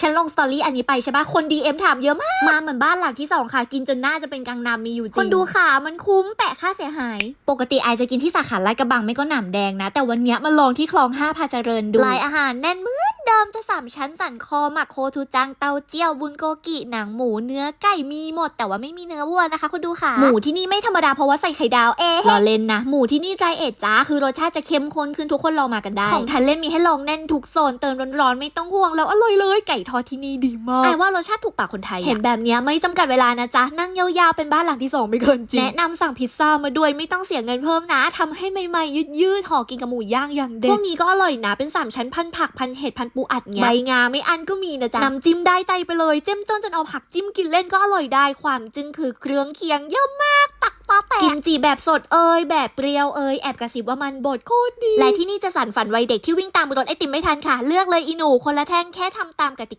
ฉันลงสตอรี่อันนี้ไปใช่ปะคน DM ถามเยอะมาก มาเหมือนบ้านหลังที่สองค่ะ กินจนหน้าจะเป็นกังนำมีอยู่จริง คนดูค่ะ มันคุ้มแปะค่าเสียหาย ปกติไอจะกินที่สาขาลาดกระบังไม่ก็หนำแดงนะ แต่วันเนี้ยมาลองที่คลองห้าพาเจริญดูลายอาหารแน่นเหมือน เดิมจะสามชั้นสันคอหมักโคทูจังเตาเจี้ยวบุนโกกิหนังหมูเนื้อไก่มีหมด แต่ว่าไม่มีเนื้อวัวนะคะคุณดูค่ะ หมูที่นี่ไม่ธรรมดาเพราะว่าใส่ไข่ดาวเอ๊ะรอเล่นนะ หมูที่นี่ไรเอทจ้าคือรสชาติจะเข้มข้นขึ้นทุกคนลองมากันได้ ของทันเล่นมีให้ลองแน่นทุกโซนเติมร้อนๆไม่ต้องห่วงแล้วอร่อยเลยไก่ทอดที่นี่ดีมากไอว่ารสชาติถูกปากคนไทย เห็นแบบเนี้ยไม่จำกัดเวลานะจ๊ะนั่งยาวๆเป็นบ้านหลังที่สองไม่เกินจริงแนะนำสั่งพิซซ่ามาด้วยไม่ต้องเสียเงินเพิ่มนะทำให้ใหม่ๆยืดๆห่อกินกับหมูย่างอย่างเด็ดพวกนี้ก็อร่อยนะเป็นสามชั้นพันผักพันเห็ดพันปูอัดเงี้ยใบงาไม่อันก็มีนะจ๊ะน้ำจิ้มได้ใจไปเลยเจ้มจนจนเอาผักจิ้มกินเล่นก็อร่อยได้ความจึ้งคือเครื่องเคียงเยอะมากตักตาแตกกิมจิแบบสดเอ่ยแบบเปรี้ยวเอ่ยแอบกระซิบว่ามันบดโคตรดีและที่นี่จะสั่นฝันวัยเด็กที่วิ่งตามรถไอติมไม่ทันค่ะ เลือกเลยอีหนูคนละแท่งแค่ทำตามกติกา